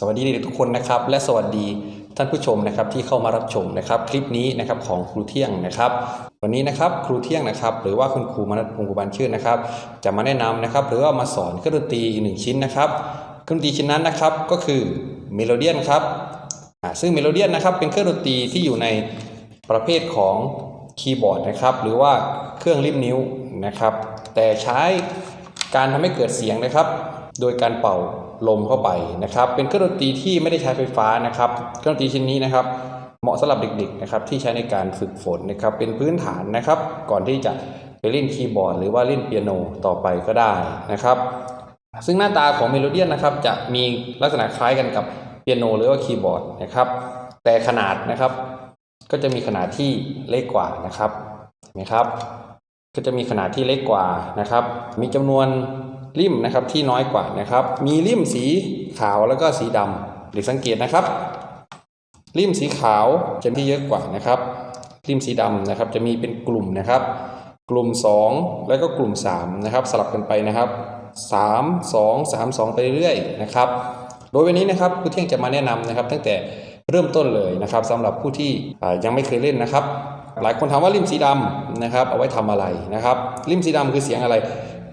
สวัสดีเด็กทุกคนนะครับ และสวัสดีท่านผู้ชมนะครับที่เข้ามารับชมนะครับคลิปนี้นะครับของครูเที่ยงนะครับ วันนี้นะครับครูเที่ยงนะครับ หรือว่าคุณครูมนัสพงศ์กุบาลชื่นนะครับ จะมาแนะนำนะครับ หรือว่ามาสอนเครื่องดนตรีอีกหนึ่งชิ้นนะครับเครื่องดนตรีชิ้นนั้นนะครับก็คือเมโลเดียนครับซึ่งเมโลเดียนนะครับเป็นเครื่องดนตรีที่อยู่ในประเภทของคีย์บอร์ดนะครับ หรือว่าเครื่องริบนิ้วนะครับ แต่ใช้การทำให้เกิดเสียงนะครับ โดยการเป่าลมเข้าไปนะครับ เป็นเครื่องดนตรีที่ไม่ได้ใช้ไฟฟ้านะครับเครื่องดนตรีชิ้นนี้นะครับ เหมาะสำหรับเด็กๆนะครับที่ใช้ในการฝึกฝนนะครับ เป็นพื้นฐานนะครับ ก่อนที่จะไปเล่นคีย์บอร์ด หรือว่าเล่นเปียโนต่อไปก็ได้นะครับ ซึ่งหน้าตาของเมโลเดียนนะครับ จะมีลักษณะคล้ายกันกับเปียโนหรือว่าคีย์บอร์ดนะครับ แต่ขนาดนะครับ ก็จะมีขนาดที่เล็กกว่านะครับเห็นไหมครับ ก็จะมีขนาดที่เล็กกว่านะครับ มีจำนวน ริมนะครับที่น้อยกว่านะครับ มีริมสีขาวแล้วก็สีดำเด็กสังเกตนะครับ ริมสีขาวจะที่เยอะกว่านะครับริมสีดำนะครับ จะมีเป็นกลุ่มนะครับ กลุ่ม 2 แล้วก็กลุ่ม3นะครับสลับกันไปนะครับ3 2 3 2 ไปเรื่อยๆนะครับ โดยวันนี้นะครับผู้เที่ยงจะมาแนะนำนะครับ ตั้งแต่เริ่มต้นเลยนะครับสำหรับผู้ที่ยังไม่เคยเล่นนะครับ หลายคนถามว่าริมสีดำนะครับ เอาไว้ทำอะไรนะครับ ริมสีดำคือเสียงอะไร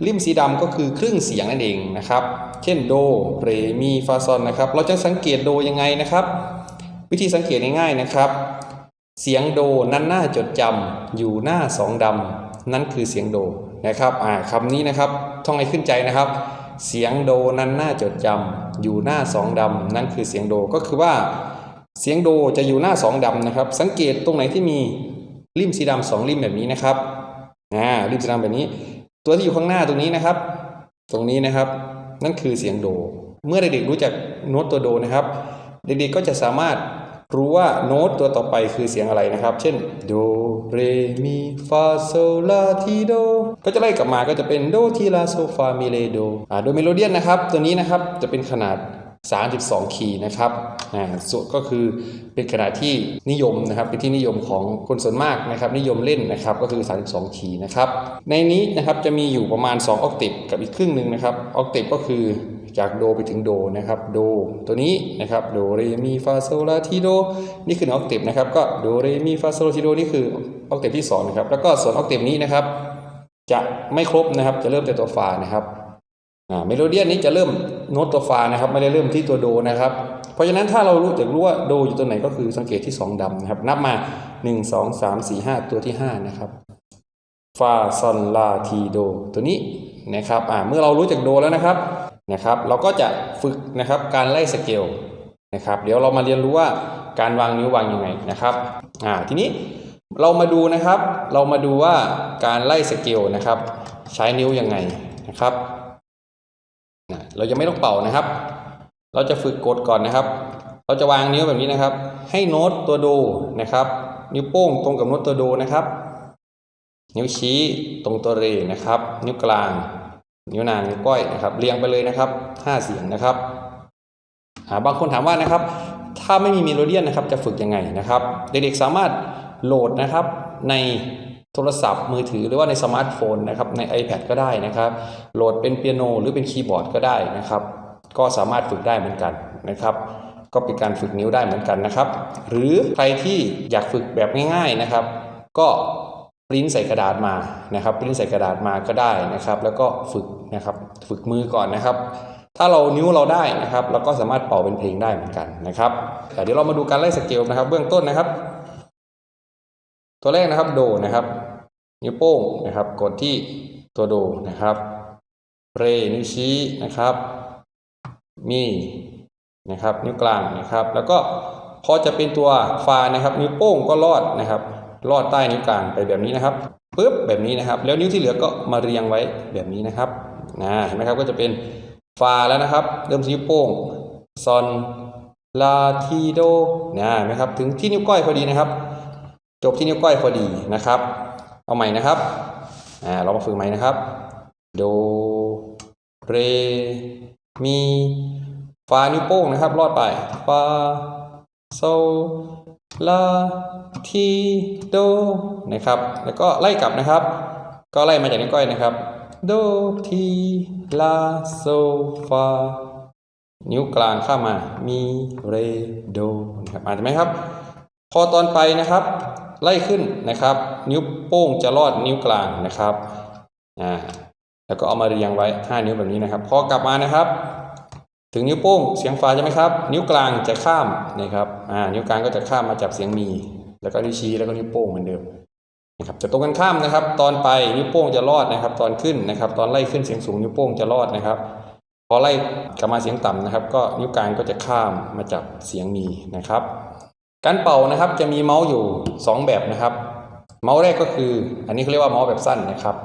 ริมสีดำก็คือครึ่งเสียงนั่นเองนะครับ เช่นโด เร มี ฟาซอนนะครับ เราจะสังเกตโดยังไงนะครับ วิธีสังเกตง่ายๆนะครับ เสียงโดนั้นน่าจดจำอยู่หน้าสองดำนั่นคือเสียงโดนะครับอ่าคำนี้นะครับท่องให้ขึ้นใจนะครับ เสียงโดนั้นน่าจดจำอยู่หน้าสองดำนั่นคือเสียงโดก็คือว่า เสียงโดจะอยู่หน้าสองดำนะครับ สังเกตตรงไหนที่มีริมสีดำสองริมแบบนี้นะครับอ่าริมสีดำแบบนี้ ตัวที่อยู่ข้างหน้าตรงนี้นะครับ ตรงนี้นะครับนั่นคือเสียงโด เมื่อเด็กๆรู้จักโน้ตตัวโดนะครับ เด็กๆก็จะสามารถรู้ว่าโน้ตตัวต่อไปคือเสียงอะไรนะครับ เช่นโดเรมีฟาโซลาทีโดก็จะไล่กลับมาก็จะเป็นโดทีลาโซฟามิเลโดอ่าโดยเมโลเดียนนะครับ ตัวนี้นะครับจะเป็นขนาด 32คีย์นะครับอ่าส่วนก็คือเป็นขนาดที่นิยมนะครับเป็นที่นิยมของคนส่วนมากนะครับนิยมเล่นนะครับก็คือ 32คีย์นะครับในนี้นะครับจะมีอยู่ประมาณ 2 ออกติฟกับอีกครึ่งหนึ่งนะครับออกติฟก็คือจากโดไปถึงโดนะครับโดตัวนี้นะครับโดเรมีฟาโซลาทีโดนี่คือออกติฟนะครับก็โดเรมีฟาโซลาทีโดนี่คือออกติฟที่สองนะครับแล้วก็ส่วนออกติฟนี้นะครับจะไม่ครบนะครับจะเริ่มแต่ตัวฟานะครับ อ่าเมโลเดียนนี้จะเริ่มโน้ตตัวฟานะครับไม่ได้เริ่มที่ตัวโดนะครับ เพราะฉะนั้นถ้าเรารู้จะรู้ว่าโดอยู่ตัวไหนก็คือสังเกตที่ 2ดำนะครับ นับมา 1 2 3 4 5 ตัวที่ 5 นะครับฟาซอนลาทีโดตัวนี้นะครับอ่าเมื่อเรารู้จักโดแล้วนะครับนะครับ เราก็จะฝึกนะครับการไล่สเกลนะครับ เดี๋ยวเรามาเรียนรู้ว่าการวางนิ้ววางยังไงนะครับอ่าทีนี้เรามาดูนะครับ เรามาดูว่าการไล่สเกลนะครับ ใช้นิ้วยังไงนะครับ นะเราจะไม่ต้องเป่านะครับ เราจะฝึกกดก่อนนะครับ เราจะวางนิ้วแบบนี้นะครับ ให้โน้ตตัวโดนะครับ นิ้วโป้งตรงกับโน้ตตัวโดนะครับ นิ้วชี้ตรงตัวเรนะครับ นิ้วกลาง นิ้วนางนิ้วก้อยนะครับ เรียงไปเลยนะครับห้าเสียงนะครับาบางคนถามว่านะครับ ถ้าไม่มีเมโลเดียนนะครับจะฝึกยังไงนะครับ เด็กๆสามารถโหลดนะครับใน โทรศัพท์มือถือหรือว่าในสมาร์ทโฟนนะครับใน iPad ก็ได้นะครับ โหลดเป็นเปียโนหรือเป็นคีย์บอร์ดก็ได้นะครับ ก็สามารถฝึกได้เหมือนกันนะครับก็เป็นการฝึกนิ้วได้เหมือนกันนะครับ หรือใครที่อยากฝึกแบบง่าย ๆนะครับ ก็ปริ้นใส่กระดาษมานะครับปริ้นใส่กระดาษมาก็ได้นะครับ แล้วก็ฝึกนะครับฝึกมือก่อนนะครับ ถ้าเรานิ้วเราได้นะครับ เราก็สามารถเป่าเป็นเพลงได้เหมือนกันนะครับเดี๋ยวเรามาดูการไล่สเกลนะครับ เบื้องต้นนะครับ ตัวแรกนะครับโดนะครับ นิ้วโป้งนะครับกดที่ตัวโดนะครับเรนิ้วชี้นะครับ มีนะครับ นิ้วกลางนะครับ แล้วก็พอจะเป็นตัวฟานะครับ นิ้วโป้งก็ลอดนะครับ ลอดใต้นิ้วกลางไปแบบนี้นะครับปึ๊บแบบนี้นะครับ แล้วนิ้วที่เหลือก็มาเรียงไว้แบบนี้นะครับนะเห็นไหมครับก็จะเป็นฟาแล้วนะครับ เริ่มที่นิ้วโป้งซอนลาทีโดนะเห็นไหมครับ ถึงที่นิ้วก้อยพอดีนะครับ จบที่นิ้วก้อยพอดีนะครับ เอาใหม่นะครับ อ่า เรามาฝึกใหม่นะครับ โด เร มี ฟา นิ้วโป้งนะครับ รอดไป ฟา โซ ลา ที โด นะครับ แล้วก็ไล่กลับนะครับ ก็ไล่มาจากนิ้วก้อยนะครับ โด ที ลา โซ ฟา นิ้วกลางข้ามมามี เร โด นะครับ อ่านไหมครับ พอตอนไปนะครับ ไล่ขึ้นนะครับ นิ้วโป้งจะลอดนิ้วกลางนะครับอ่าแล้วก็เอามาเรียงไว้ 5 นิ้วแบบนี้นะครับ พอกลับมานะครับ ถึงนิ้วโป้งเสียงฟ้าใช่ไหมครับ นิ้วกลางจะข้ามนะครับอ่านิ้วกลางก็จะข้ามมาจับเสียงมี แล้วก็นิ้วชี้แล้วก็นิ้วโป้งเหมือนเดิมนะครับจะตรงกันข้ามนะครับ ตอนไปนิ้วโป้งจะรอดนะครับ ตอนขึ้นนะครับ ตอนไล่ขึ้นเสียงสูงนิ้วโป้งจะรอดนะครับ พอไล่กลับมาเสียงต่ำนะครับ ก็นิ้วกลางก็จะข้ามมาจับเสียงมีนะครับ การเป่านะครับจะมีเมาส์อยู่ 2 แบบนะครับ เมาส์แรกก็คือ อันนี้เขาเรียกว่าเมาส์แบบสั้นนะครับ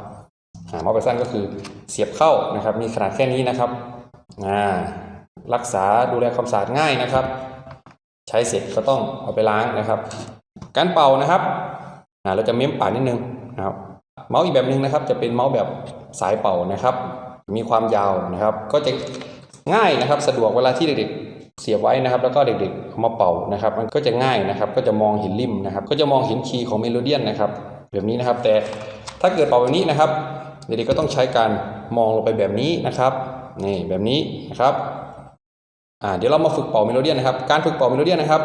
เมาส์แบบสั้นก็คือเสียบเข้านะครับ มีขนาดแค่นี้นะครับรักษาดูแลความสะอาดง่ายนะครับ ใช้เสร็จก็ต้องเอาไปล้างนะครับ การเป่านะครับเราจะเม้มปากนิดนึงนะครับ เมาส์อีกแบบหนึ่งนะครับ จะเป็นเมาส์แบบสายเป่านะครับ มีความยาวนะครับ ก็จะง่ายนะครับ สะดวกเวลาที่เด็ก เสียบไว้นะครับ แล้วก็เด็กๆเอามาเป่านะครับ มันก็จะง่ายนะครับ ก็จะมองเห็นริมนะครับ ก็จะมองเห็นคีย์ของเมโลเดียนนะครับแบบนี้นะครับ แต่ถ้าเกิดเป่าแบบนี้นะครับเด็กๆก็ต้องใช้การมองลงไปแบบนี้นะครับนี่แบบนี้นะครับอ่าเดี๋ยวเรามาฝึกเป่าเมโลเดียนนะครับ การฝึกเป่าเมโลเดียนนะครับ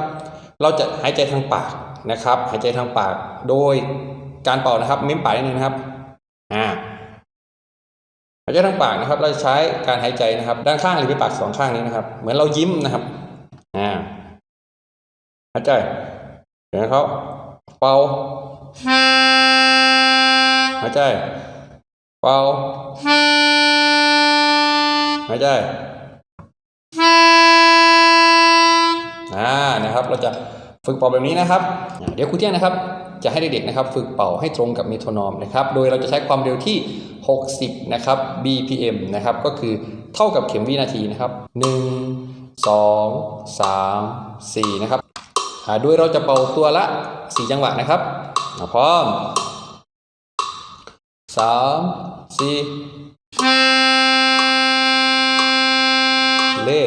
เราจะหายใจทางปากนะครับ หายใจทางปากโดยการเป่านะครับ เม้มปากนิดนึงนะครับอ่า หายใจทางปากนะครับ เราจะใช้การหายใจนะครับ ด้านข้างหรือปากสองข้างนี้นะครับ เหมือนเรายิ้มนะครับอ่าหายใจเห็นไหมเขาเป่าหายใจเป่าหายใจอ่านะครับ เราจะฝึกเป่าแบบนี้นะครับ เดี๋ยวครูเที่ยงนะครับ จะให้เด็กๆนะครับฝึกเป่าให้ตรงกับเมโทนอมนะครับโดยเราจะใช้ความเร็วที่ 60 นะครับ BPM นะครับก็คือเท่ากับเข็มวินาทีนะครับ 1 2 3 4 นะครับโดยเราจะเป่าตัวละ 4 จังหวะนะครับพร้อม 3 4 เล่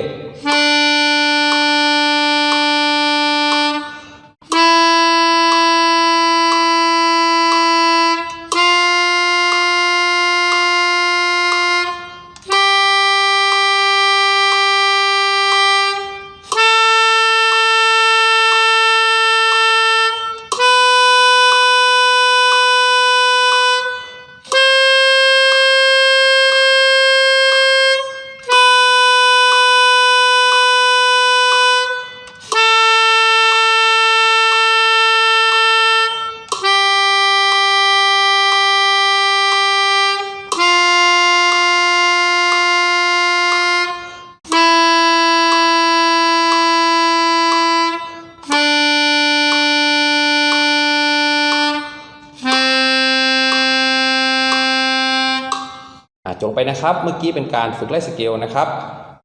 ไปนะครับ เมื่อกี้เป็นการฝึกไล่สเกลนะครับ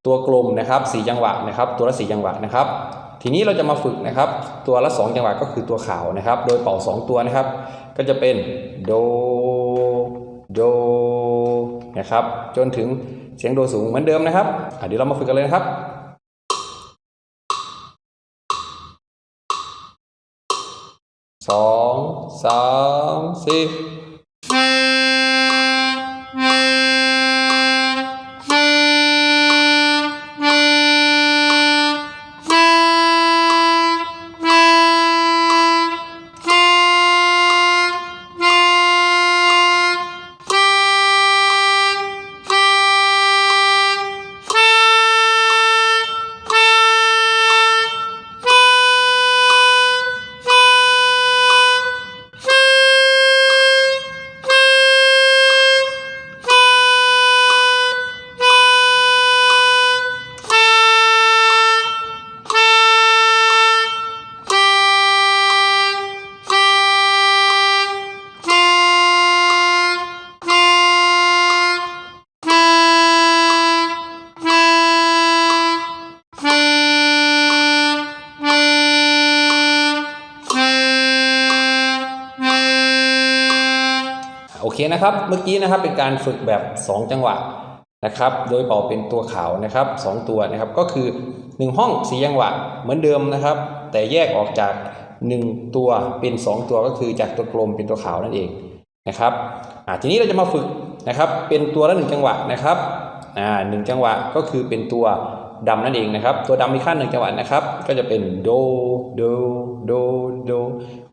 ตัวกลมนะครับสีจังหวะนะครับ ตัวละสีจังหวะนะครับ ทีนี้เราจะมาฝึกนะครับ ตัวละ 2 จังหวะก็คือตัวขาวนะครับ โดยเป่า 2 ตัวนะครับ ก็จะเป็นโดโดนะครับ จนถึงเสียงโดสูงเหมือนเดิมนะครับเดี๋ยวเรามาฝึกกันเลยนะครับสองสามสี่ เคนะครับ เมื่อกี้นะครับเป็นการฝึกแบบ 2 จังหวะนะครับ โดยเป่าเป็นตัวขาวนะครับ 2 ตัวนะครับ ก็คือ 1 ห้องสีจังหวะเหมือนเดิมนะครับ แต่แยกออกจาก 1 ตัวเป็น 2 ตัวก็คือจากตัวกลมเป็นตัวขาวนั่นเองนะครับทีนี้เราจะมาฝึกนะครับ เป็นตัวละ1จังหวะนะครับหนึ่งจังหวะก็คือเป็นตัวดำนั่นเองนะครับ ตัวดำมีค่าหนึ่งจังหวะนะครับ ก็จะเป็นโดโดโดโด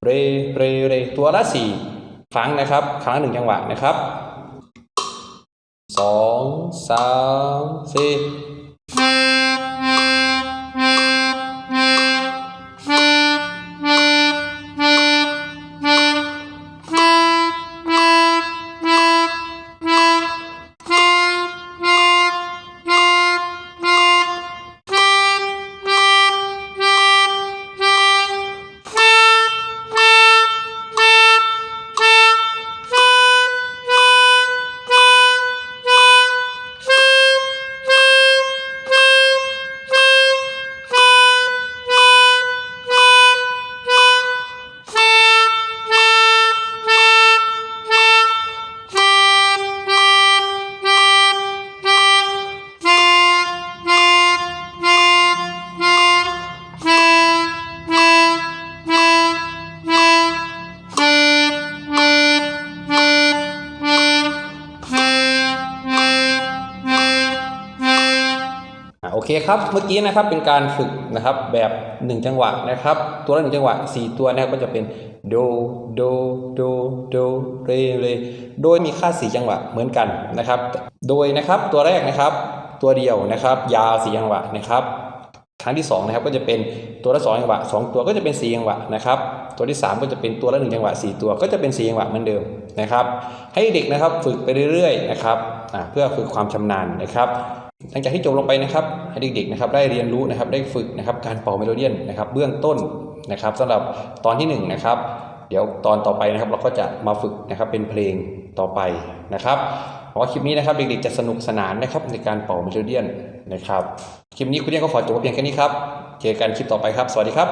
เรเรเรตัวละสี่ ครั้งนะครับ ครั้งหนึ่งจังหวะนะครับสองสามสี่ เคครับเมื่อกี้นะครับเป็นการฝึกนะครับแบบ 1 จังหวะนะครับ ตัวละหนึ่งจังหวะ 4 ตัวนะครับก็จะเป็นโดโดโดโดเรเรโดยมีค่า 4 จังหวะเหมือนกันนะครับ โดยนะครับตัวแรกนะครับตัวเดียวนะครับ ยาว4จังหวะนะครับครั้งที่2นะครับก็จะเป็นตัวละ2จังหวะ 2 ตัวก็จะเป็น4จังหวะนะครับตัวที่ 3 ก็จะเป็นตัวละ1จังหวะ 4 ตัวก็จะเป็น4จังหวะเหมือนเดิมนะครับ ให้เด็กนะครับฝึกไปเรื่อยๆนะครับเพื่อฝึกความชำนาญนะครับ หลังจากที่จบลงไปนะครับให้เด็กๆนะครับได้เรียนรู้นะครับได้ฝึกนะครับการเป่าเมโลเดียนนะครับเบื้องต้นนะครับสำหรับตอนที่หนึ่งนะครับเดี๋ยวตอนต่อไปนะครับเราก็จะมาฝึกนะครับเป็นเพลงต่อไปนะครับหวังว่าคลิปนี้นะครับเด็กๆจะสนุกสนานนะครับในการเป่าเมโลเดียนนะครับคลิปนี้คุณเรียนก็ขอจบเพียงแค่นี้ครับเจอกันคลิปต่อไปครับ สวัสดีครับ